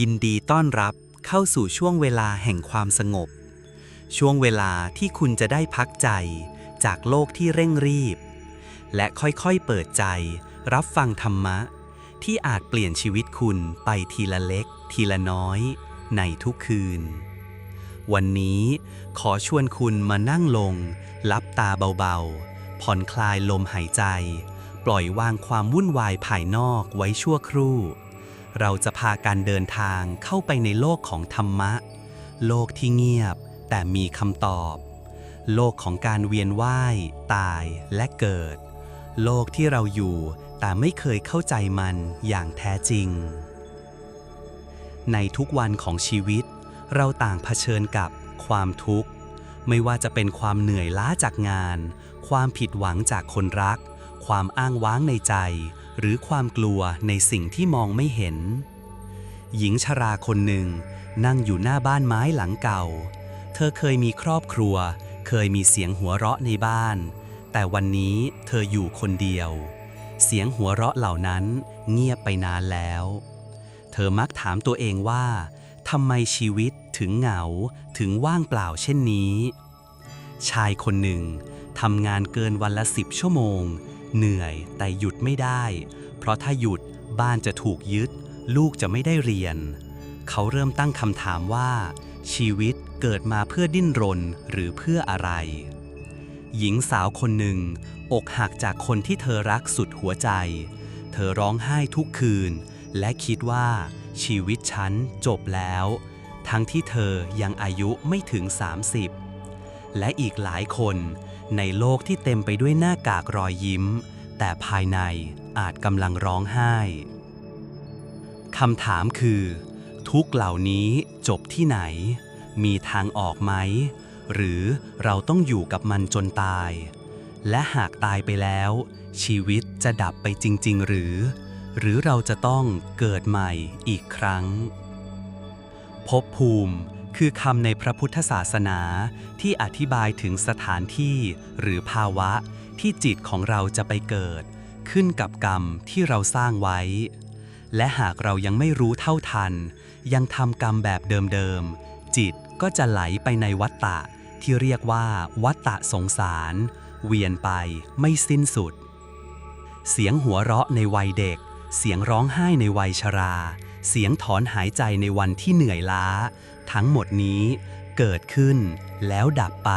ยินดีต้อนรับเข้าสู่ช่วงเวลาแห่งความสงบ ช่วงเวลาที่คุณจะได้พักใจจากโลกที่เร่งรีบ และค่อยๆเปิดใจรับฟังธรรมะ ที่อาจเปลี่ยนชีวิตคุณไปทีละเล็ก ทีละน้อยในทุกคืน วันนี้ขอชวนคุณมานั่งลงลับตาเบาๆ ผ่อนคลายลมหายใจ ปล่อยวางความวุ่นวายภายนอกไว้ชั่วครู่ เราจะพาการเดินทางเข้าไปในโลกของธรรมะ โลกที่เงียบแต่มีคำตอบ โลกของการเวียนว่าย ตายและเกิด โลกที่เราอยู่แต่ไม่เคยเข้าใจมันอย่างแท้จริง ในทุกวันของชีวิต เราต่างเผชิญกับความทุกข์ ไม่ว่าจะเป็นความเหนื่อยล้าจากงาน ความผิดหวังจากคนรัก ความอ้างว้างในใจ หรือความกลัวในสิ่งที่มองไม่เห็น หญิงชราคนหนึ่งนั่งอยู่หน้าบ้านไม้หลังเก่า เธอเคยมีครอบครัว เคยมีเสียงหัวเราะในบ้าน แต่วันนี้เธออยู่คนเดียว เสียงหัวเราะเหล่านั้นเงียบไปนานแล้ว เธอมักถามตัวเองว่าทำไมชีวิตถึงเหงาถึงว่างเปล่าเช่นนี้ ชายคนหนึ่งทำงานเกินวันละสิบชั่วโมง เหนื่อยแต่หยุดไม่ได้ เพราะถ้าหยุดบ้านจะถูกยึด ลูกจะไม่ได้เรียน เขาเริ่มตั้งคำถามว่า ชีวิตเกิดมาเพื่อดิ้นรนหรือเพื่ออะไร หญิงสาวคนหนึ่ง อกหักจากคนที่เธอรักสุดหัวใจ เธอร้องไห้ทุกคืน และคิดว่า ชีวิตฉันจบแล้ว ทั้งที่เธอยังอายุไม่ถึง 30 และอีกหลายคน ในโลกที่เต็มไปด้วยหน้ากากรอยยิ้ม แต่ภายในอาจกำลังร้องไห้คำถามคือ ทุกเหล่านี้จบที่ไหน มีทางออกไหม หรือเราต้องอยู่กับมันจนตาย และหากตายไปแล้ว ชีวิตจะดับไปจริง ๆ หรือ หรือเราจะต้องเกิดใหม่อีกครั้งภพภูมิ คือคำในพระพุทธศาสนาที่อธิบายถึงสถานที่หรือภาวะที่จิตของเราจะไปเกิด ขึ้นกับกรรมที่เราสร้างไว้ และหากเรายังไม่รู้เท่าทัน ยังทำกรรมแบบเดิมๆ จิตก็จะไหลไปในวัฏฏะที่เรียกว่าวัฏฏะสงสาร เวียนไปไม่สิ้นสุด เสียงหัวเราะในวัยเด็ก เสียงร้องไห้ในวัยชรา เสียงถอนหายใจในวันที่เหนื่อยล้า ทั้งหมดนี้เกิดขึ้นแล้วดับไป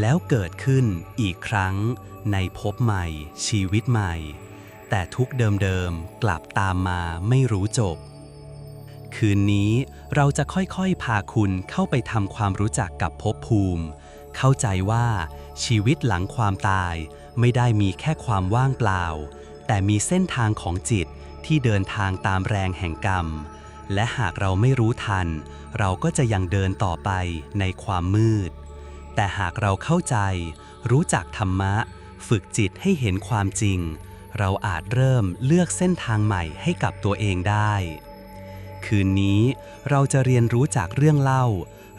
แล้วเกิดขึ้นอีกครั้งในภพใหม่ ชีวิตใหม่ แต่ทุกเดิมๆ กลับตามมาไม่รู้จบ คืนนี้เราจะค่อยๆ พาคุณเข้าไปทำความรู้จักกับภพภูมิ เข้าใจว่าชีวิตหลังความตายไม่ได้มีแค่ความว่างเปล่า แต่มีเส้นทางของจิตที่เดินทางตามแรงแห่งกรรม และหากเราไม่รู้ทัน เราก็จะยังเดินต่อไปในความมืด แต่หากเราเข้าใจ รู้จักธรรมะ ฝึกจิตให้เห็นความจริง เราอาจเริ่มเลือกเส้นทางใหม่ให้กับตัวเองได้ คืนนี้เราจะเรียนรู้จากเรื่องเล่า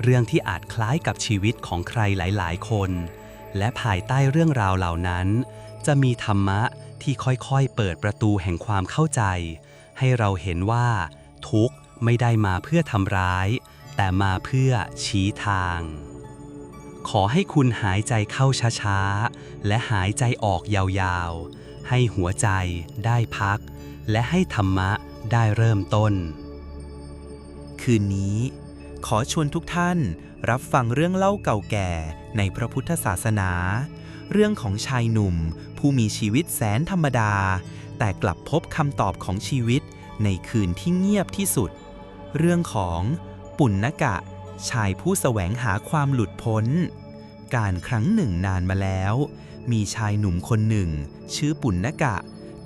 เรื่องที่อาจคล้ายกับชีวิตของใครหลาย ๆ คน และภายใต้เรื่องราวเหล่านั้น จะมีธรรมะที่ค่อยๆ เปิดประตูแห่งความเข้าใจ ให้เราเห็นว่า ทุกข์ไม่ได้มาเพื่อทำร้าย แต่มาเพื่อชี้ทาง ขอให้คุณหายใจเข้าช้าๆ และหายใจออกยาวๆ ให้หัวใจได้พัก และให้ธรรมะได้เริ่มต้น คืนนี้ ขอชวนทุกท่านรับฟังเรื่องเล่าเก่าแก่ในพระพุทธศาสนา เรื่องของชายหนุ่ม ผู้มีชีวิตแสนธรรมดา แต่กลับพบคำตอบของชีวิต ในคืนที่เงียบที่สุด เรื่องของปุณณกะ ชายผู้แสวงหาความหลุดพ้น การครั้งหนึ่งนานมาแล้ว มีชายหนุ่มคนหนึ่ง ชื่อปุณณกะ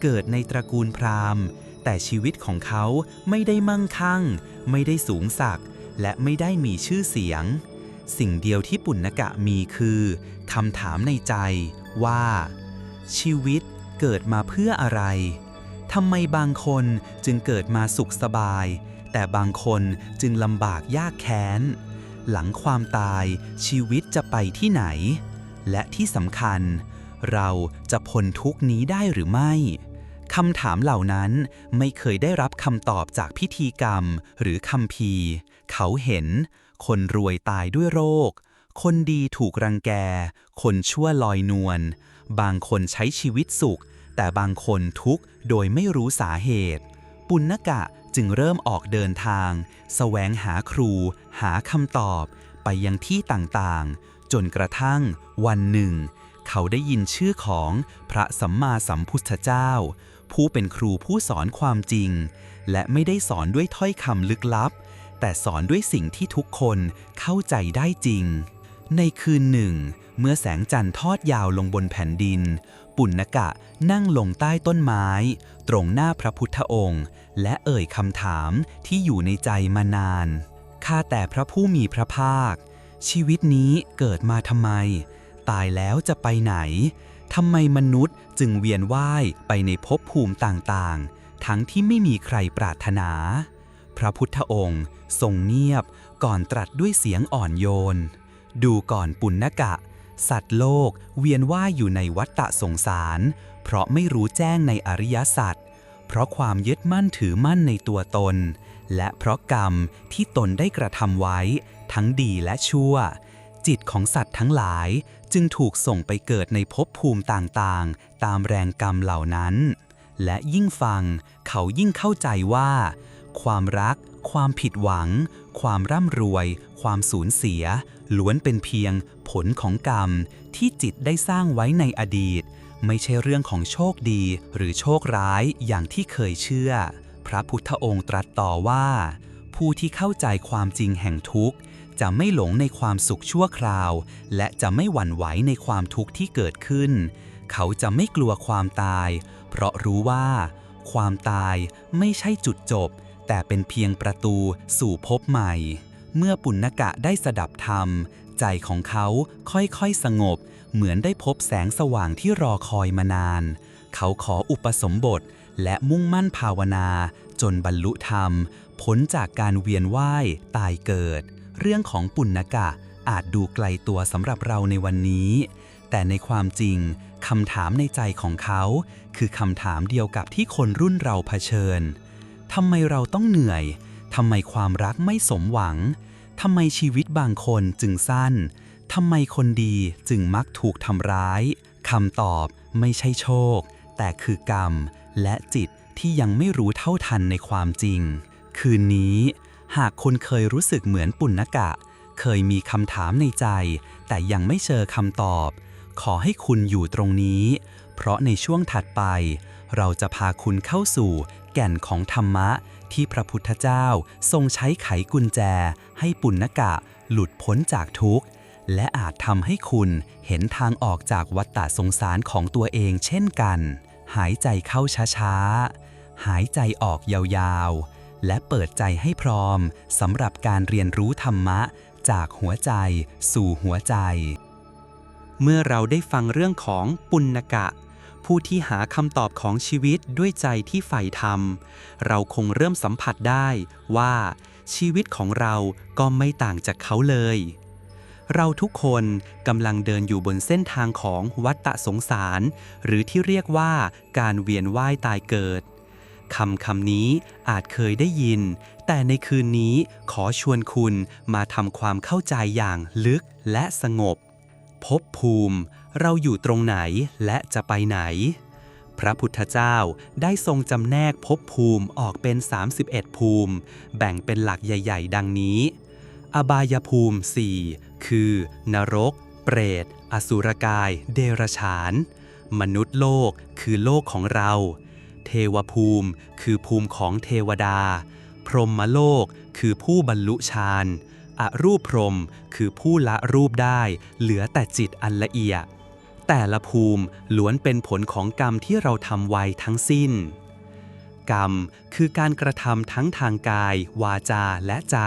เกิดในตระกูลพราหมณ์ แต่ชีวิตของเขาไม่ได้มั่งคั่ง ไม่ได้สูงสักและไม่ได้มีชื่อเสียง สิ่งเดียวที่ปุณณกะมีคือคำถามในใจว่า ชีวิตเกิดมาเพื่ออะไร ทำไมบางคนจึงเกิดมาสุขสบาย แต่บางคนจึงลำบากยากแค้น หลังความตายชีวิตจะไปที่ไหน และที่สำคัญ เราจะพ้นทุกนี้ได้หรือไม่คำถามเหล่านั้นไม่เคยได้รับคำตอบจากพิธีกรรมหรือคำพีเขาเห็น คนรวยตายด้วยโรค คนดีถูกรังแก คนชั่วลอยนวล บางคนใช้ชีวิตสุข แต่บางคนทุกข์โดยไม่รู้สาเหตุ ปุณณกะจึงเริ่มออกเดินทางแสวงหาครู หาคำตอบ ไปยังที่ต่างๆ จนกระทั่ง วันหนึ่ง เขาได้ยินชื่อของพระสัมมาสัมพุทธเจ้า ผู้เป็นครูผู้สอนความจริง และไม่ได้สอนด้วยถ้อยคำลึกลับ แต่สอนด้วยสิ่งที่ทุกคนเข้าใจได้จริง ในคืนหนึ่ง เมื่อแสงจันทร์ทอดยาวลงบนแผ่นดิน ปุณกะนั่งลงใต้ต้นไม้ ตรงหน้าพระพุทธองค์ และเอ่ยคำถามที่อยู่ในใจมานานข้าแต่พระผู้มีพระภาค ชีวิตนี้เกิดมาทำไม ตายแล้วจะไปไหนทำไมมนุษย์จึงเวียนว่ายไปในภพภูมิต่างๆ ทั้งที่ไม่มีใครปรารถนา พระพุทธองค์ ทรงเงียบก่อนตรัสด้วยเสียงอ่อนโยน ดูก่อนปุณณกะ สัตว์โลกเวียนว่ายอยู่ในวัฏฏะสงสาร เพราะไม่รู้แจ้งในอริยสัจเพราะความยึดมั่นถือมั่นในตัวตน และเพราะกรรมที่ตนได้กระทำไว้ ทั้งดีและชั่ว จิตของสัตว์ทั้งหลายจึงถูกส่งไปเกิดในภพภูมิต่างๆ ตามแรงกรรมเหล่านั้น และยิ่งฟังเขายิ่งเข้าใจว่า ความรัก ความผิดหวัง ความร่ำรวย ความสูญเสีย ล้วนเป็นเพียงผลของกรรมที่จิตได้สร้างไว้ในอดีต ไม่ใช่เรื่องของโชคดีหรือโชคร้ายอย่างที่เคยเชื่อ พระพุทธองค์ตรัสต่อว่า ผู้ที่เข้าใจความจริงแห่งทุกข์ จะไม่หลงในความสุขชั่วคราว และจะไม่หวั่นไหวในความทุกข์ที่เกิดขึ้น เขาจะไม่กลัวความตาย เพราะรู้ว่า ความตายไม่ใช่จุดจบ แต่เป็นเพียงประตูสู่ภพใหม่ เมื่อปุณณกะได้สดับธรรม ใจของเขาค่อยๆสงบ เหมือนได้พบแสงสว่างที่รอคอยมานาน เขาขออุปสมบทและมุ่งมั่นภาวนา จนบรรลุธรรมพ้นจากการเวียนว่ายตายเกิด เรื่องของปุณณกะอาจดูไกลตัวสำหรับเราในวันนี้ แต่ในความจริงคำถามในใจของเขา คือคำถามเดียวกับที่คนรุ่นเราเผชิญทำไมเราต้องเหนื่อย ทำไมความรักไม่สมหวัง ทำไมชีวิตบางคนจึงสั้น ทำไมคนดีจึงมักถูกทำร้าย คำตอบไม่ใช่โชค แต่คือกรรมและจิตที่ยังไม่รู้เท่าทันในความจริง คืนนี้ หากคนเคยรู้สึกเหมือนปุณณกะ เคยมีคำถามในใจ แต่ยังไม่เจอคำตอบ ขอให้คุณอยู่ตรงนี้ เพราะในช่วงถัดไป เราจะพาคุณเข้าสู่แก่นของธรรมะ ที่พระพุทธเจ้าทรงใช้ไขกุญแจ ให้ปุณณกะหลุดพ้นจากทุกข์ และอาจทำให้คุณเห็นทางออกจากวัฏฏะสงสารของตัวเองเช่นกัน หายใจเข้าช้าๆ หายใจออกยาวๆ และเปิดใจให้พร้อมสำหรับการเรียนรู้ธรรมะจากหัวใจสู่หัวใจ เมื่อเราได้ฟังเรื่องของปุณณกะ ผู้ที่หาคำตอบของชีวิตด้วยใจที่ใฝ่ธรรม เราคงเริ่มสัมผัสได้ว่า ชีวิตของเราก็ไม่ต่างจากเขาเลย เราทุกคนกำลังเดินอยู่บนเส้นทางของวัฏฏะสงสาร หรือที่เรียกว่าการเวียนว่ายตายเกิดคำคำนี้อาจเคยได้ยิน แต่ในคืนนี้ขอชวนคุณมาทำความเข้าใจอย่างลึกและสงบภพภูมิ เราอยู่ตรงไหนและจะไปไหน พระพุทธเจ้าได้ทรงจำแนกภพภูมิออกเป็น 31 ภูมิ แบ่งเป็นหลักใหญ่ ๆ ดังนี้ อบายภูมิ 4 คือ นรก เปรต อสุรกาย เดรฉาน มนุษย์โลกคือโลกของเรา เทวภูมิคือภูมิของเทวดา พรหมโลกคือผู้บรรลุฌานอรูปพรหมคือผู้ละรูปได้ เหลือแต่จิตอันละเอียด แต่ละภูมิล้วนเป็นผลของกรรมที่เราทำไว้ทั้งสิ้น กรรมคือการกระทำทั้งทางกาย วาจาและใจ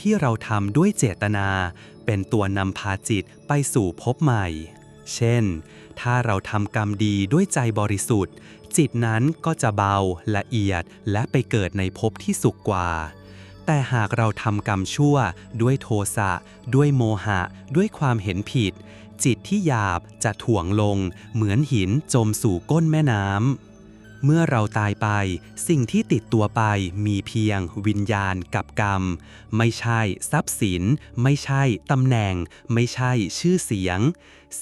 ที่เราทำด้วยเจตนา เป็นตัวนำพาจิตไปสู่ภพใหม่ เช่น ถ้าเราทำกรรมดีด้วยใจบริสุทธิ์ จิตนั้นก็จะเบาละเอียดและไปเกิดในภพที่สุขกว่าแต่หากเราทำกรรมชั่ว ด้วยโทสะด้วยโมหะ ด้วยความเห็นผิด จิตที่หยาบจะถ่วงลง เหมือนหินจมสู่ก้นแม่น้ำ เมื่อเราตายไป สิ่งที่ติดตัวไปมีเพียงวิญญาณกับกรรม ไม่ใช่ทรัพย์สิน ไม่ใช่ตำแหน่ง ไม่ใช่ชื่อเสียง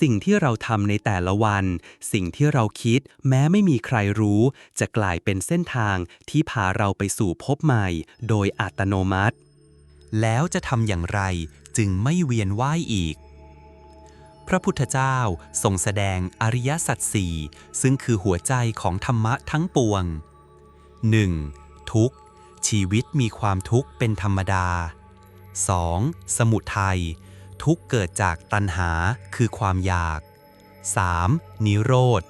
สิ่งที่เราทำในแต่ละวัน สิ่งที่เราคิดแม้ไม่มีใครรู้ จะกลายเป็นเส้นทางที่พาเราไปสู่ภพใหม่ โดยอัตโนมัติ แล้วจะทำอย่างไรจึงไม่เวียนว่ายอีก พระพุทธเจ้าทรงแสดงอริยสัจสี่ซึ่งคือหัวใจของธรรมะทั้งปวง 1. ทุกข์ชีวิตมีความทุกข์เป็นธรรมดา 2. สมุทัยทุกเกิดจากตัณหาคือความอยาก 3. นิโรธ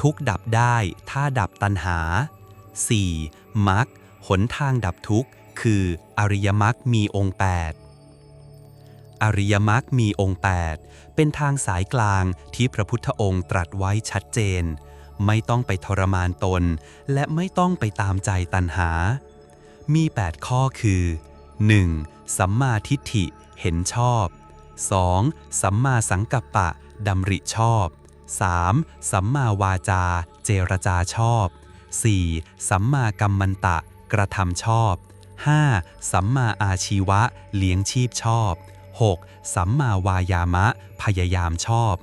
ทุกดับได้ถ้าดับตัณหา 4. มรรคหนทางดับทุกข์คืออริยมรรคมีองค์ 8 อริยมรรคมีองค์ 8 เป็นทางสายกลางที่พระพุทธองค์ตรัสไว้ชัดเจน ไม่ต้องไปทรมานตน และไม่ต้องไปตามใจตัณหา มี 8 ข้อคือ 1. สัมมาทิฏฐิ เห็นชอบ 2. สัมมาสังกัปปะดำริชอบ 3. สัมมาวาจา เจรจาชอบ 4. สัมมากัมมันตะ กระทำชอบ 5. สัมมาอาชีวะ เลี้ยงชีพชอบ 6. สัมมาวายามะ พยายามชอบ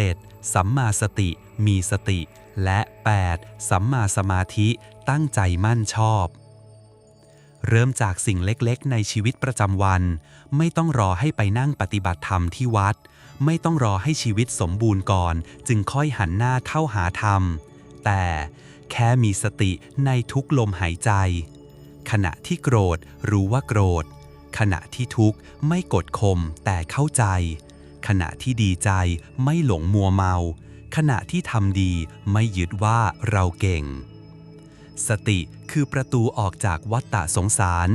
7. สัมมาสติ มีสติ และ 8. สัมมาสมาธิ ตั้งใจมั่นชอบ เริ่มจากสิ่งเล็กๆ ในชีวิตประจำวัน ไม่ต้องรอให้ไปนั่งปฏิบัติธรรมที่วัด ไม่ต้องรอให้ชีวิตสมบูรณ์ก่อน จึงค่อยหันหน้าเข้าหาธรรม แต่แค่มีสติในทุกลมหายใจ ขณะที่โกรธรู้ว่าโกรธ ขณะที่ทุกข์ไม่กดข่มแต่เข้าใจ ขณะที่ดีใจไม่หลงมัวเมา ขณะที่ทำดีไม่ยึดว่าเราเก่ง สติคือประตูออกจากวัฏฏะสงสาร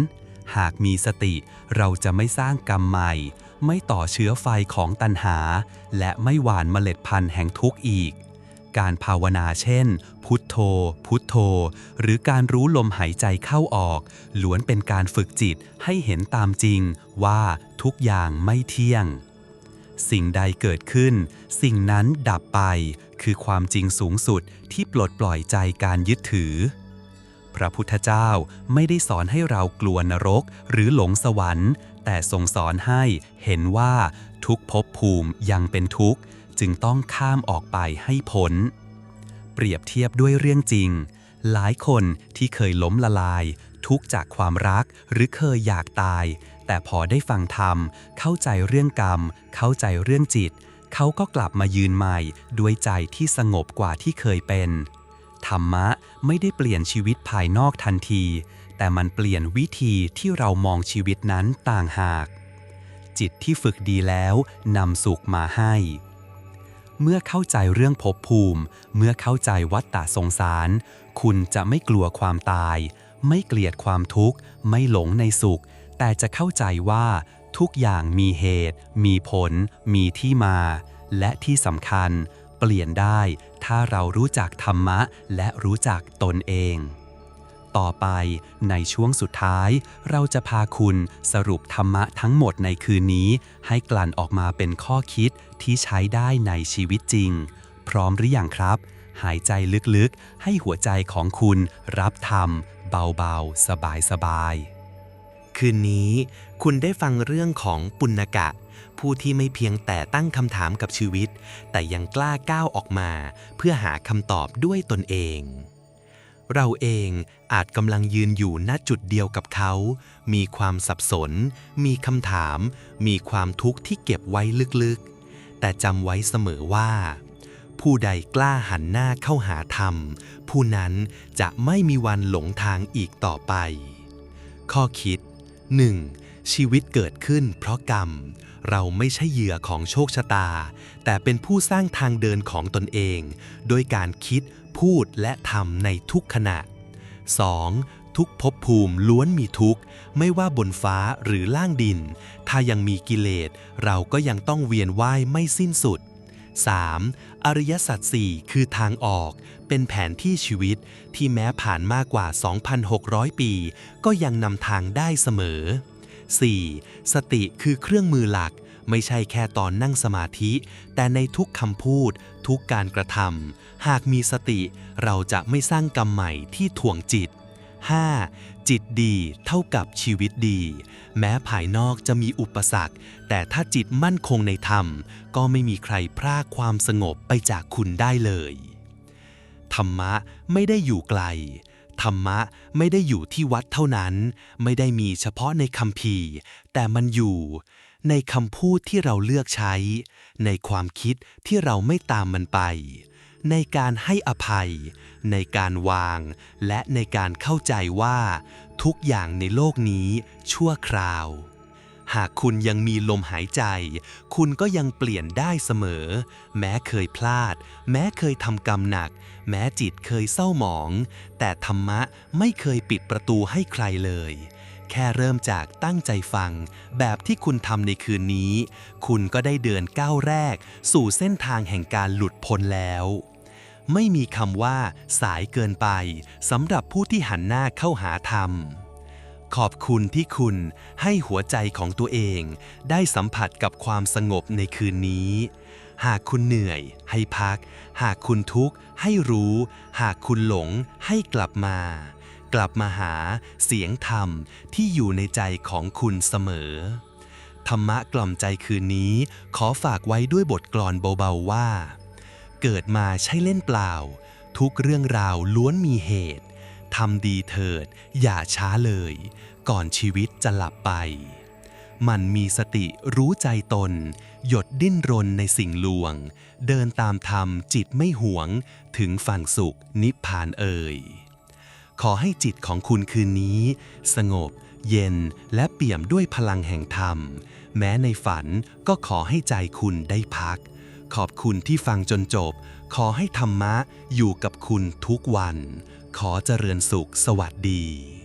หากมีสติเราจะไม่สร้างกรรมใหม่ ไม่ต่อเชื้อไฟของตัณหา และไม่หวานเมล็ดพันธุ์แห่งทุกข์อีก การภาวนาเช่น พุทโธ พุทโธ หรือการรู้ลมหายใจเข้าออก ล้วนเป็นการฝึกจิตให้เห็นตามจริงว่าทุกอย่างไม่เที่ยง สิ่งใดเกิดขึ้น สิ่งนั้นดับไป คือความจริงสูงสุดที่ปลดปล่อยใจการยึดถือ พระพุทธเจ้าไม่ได้สอนให้เรากลัวนรกหรือหลงสวรรค์ แต่ทรงสอนให้เห็นว่าทุกภพภูมิยังเป็นทุกข์ จึงต้องข้ามออกไปให้พ้น เปรียบเทียบด้วยเรื่องจริง หลายคนที่เคยล้มละลาย ทุกจากความรักหรือเคยอยากตาย แต่พอได้ฟังธรรม เข้าใจเรื่องกรรม เข้าใจเรื่องจิต เขาก็กลับมายืนใหม่ด้วยใจที่สงบกว่าที่เคยเป็น ธรรมะไม่ได้เปลี่ยนชีวิตภายนอกทันที แต่มันเปลี่ยนวิธีที่เรามองชีวิตนั้นต่างหากจิตที่ฝึกดีแล้วนำสุขมาให้ เมื่อเข้าใจเรื่องภพภูมิ เมื่อเข้าใจวัฏฏะสงสาร คุณจะไม่กลัวความตาย ไม่เกลียดความทุกข์ ไม่หลงในสุข แต่จะเข้าใจว่า ทุกอย่างมีเหตุ มีผล มีที่มา และที่สำคัญ เปลี่ยนได้ถ้าเรารู้จักธรรมะ และรู้จักตนเอง ต่อไป ในช่วงสุดท้าย เราจะพาคุณสรุปธรรมะทั้งหมดในคืนนี้ ให้กลั่นออกมาเป็นข้อคิดที่ใช้ได้ในชีวิตจริง พร้อมหรืออยังครับ หายใจลึกๆ ให้หัวใจของคุณรับธรรม เบาๆ สบายๆ คืนนี้คุณได้ฟังเรื่องของปุณกะผู้ที่ไม่เพียงแต่ตั้งคำถามกับชีวิต แต่ยังกล้าก้าวออกมา เพื่อหาคำตอบด้วยตนเอง เราเองอาจกำลังยืนอยู่ณจุดเดียวกับเขา มีความสับสน มีคำถาม มีความทุกข์ที่เก็บไว้ลึกๆ แต่จำไว้เสมอว่า ผู้ใดกล้าหันหน้าเข้าหาธรรม ผู้นั้นจะไม่มีวันหลงทางอีกต่อไป ข้อคิด 1. ชีวิตเกิดขึ้นเพราะกรรม เราไม่ใช่เหยื่อของโชคชะตา แต่เป็นผู้สร้างทางเดินของตนเอง โดยการคิด พูดและทำในทุกขณะ 2. ทุกภพภูมิล้วนมีทุกข์ ไม่ว่าบนฟ้าหรือล่างดิน ถ้ายังมีกิเลส เราก็ยังต้องเวียนว่ายไม่สิ้นสุด 3. อริยสัจสี่คือทางออก เป็นแผนที่ชีวิตที่แม้ผ่านมากกว่า 2,600 ปี ก็ยังนำทางได้เสมอ 4. สติคือเครื่องมือหลัก ไม่ใช่แค่ตอนนั่งสมาธิ แต่ในทุกคำพูด ทุกการกระทำหากมีสติ เราจะไม่สร้างกรรมใหม่ที่ถ่วงจิต 5. จิตดีเท่ากับชีวิตดี แม้ภายนอกจะมีอุปสรรค แต่ถ้าจิตมั่นคงในธรรม ก็ไม่มีใครพรากความสงบไปจากคุณได้เลย ธรรมะไม่ได้อยู่ไกล ธรรมะไม่ได้อยู่ที่วัดเท่านั้น ไม่ได้มีเฉพาะในคำพีร์แต่มันอยู่ ในคำพูดที่เราเลือกใช้ ในความคิดที่เราไม่ตามมันไป ในการให้อภัย ในการวาง และในการเข้าใจว่า ทุกอย่างในโลกนี้ชั่วคราว หากคุณยังมีลมหายใจ คุณก็ยังเปลี่ยนได้เสมอ แม้เคยพลาด แม้เคยทำกรรมหนัก แม้จิตเคยเศร้าหมอง แต่ธรรมะไม่เคยปิดประตูให้ใครเลย แค่เริ่มจากตั้งใจฟัง แบบที่คุณทำในคืนนี้ คุณก็ได้เดินก้าวแรก สู่เส้นทางแห่งการหลุดพ้นแล้ว ไม่มีคำว่า สายเกินไปสำหรับผู้ที่หันหน้าเข้าหาธรรม ขอบคุณที่คุณให้หัวใจของตัวเอง ได้สัมผัสกับความสงบในคืนนี้หากคุณเหนื่อย ให้พัก หากคุณทุกข์ ให้รู้ หากคุณหลง ให้กลับมา กลับมาหาเสียงธรรมที่อยู่ในใจของคุณเสมอ ธรรมะกล่อมใจคืนนี้ ขอฝากไว้ด้วยบทกลอนเบาๆว่า เกิดมาใช่เล่นเปล่า ทุกเรื่องราวล้วนมีเหตุทำดีเถิด อย่าช้าเลย ก่อนชีวิตจะหลับไป มันมีสติรู้ใจตน หยดดิ้นรนในสิ่งลวง เดินตามธรรมจิตไม่หวง ถึงฝั่งสุขนิพพานเอ่ย ขอให้จิตของคุณคืนนี้ สงบ เย็นและเปี่ยมด้วยพลังแห่งธรรม แม้ในฝันก็ขอให้ใจคุณได้พัก ขอบคุณที่ฟังจนจบ ขอให้ธรรมะอยู่กับคุณทุกวัน ขอเจริญสุขสวัสดี